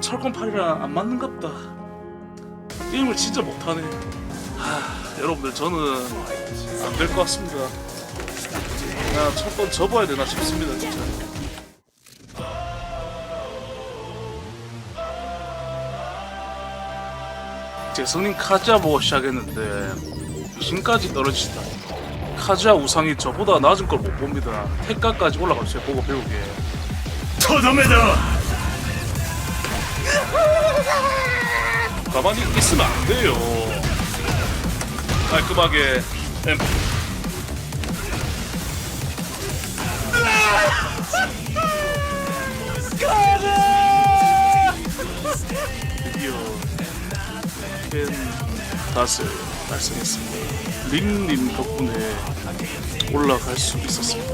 철권팔이랑 안 맞는갑다. 게임을 진짜 못하네. 하, 여러분들 저는 안 될 것 같습니다. 그냥 철권 접어야 되나 싶습니다 진짜. 재선인 카즈아 보고 시작했는데 신까지 떨어지다. 카즈아 우상이 저보다 낮은 걸 못 봅니다. 택가까지 올라갔어요 보고 배우게. とどめだ 가만히 있으면 안 돼요. 깔끔하게 엠프. 드디어 팬 닷을 달성했습니다. 림님 덕분에 올라갈 수 있었습니다.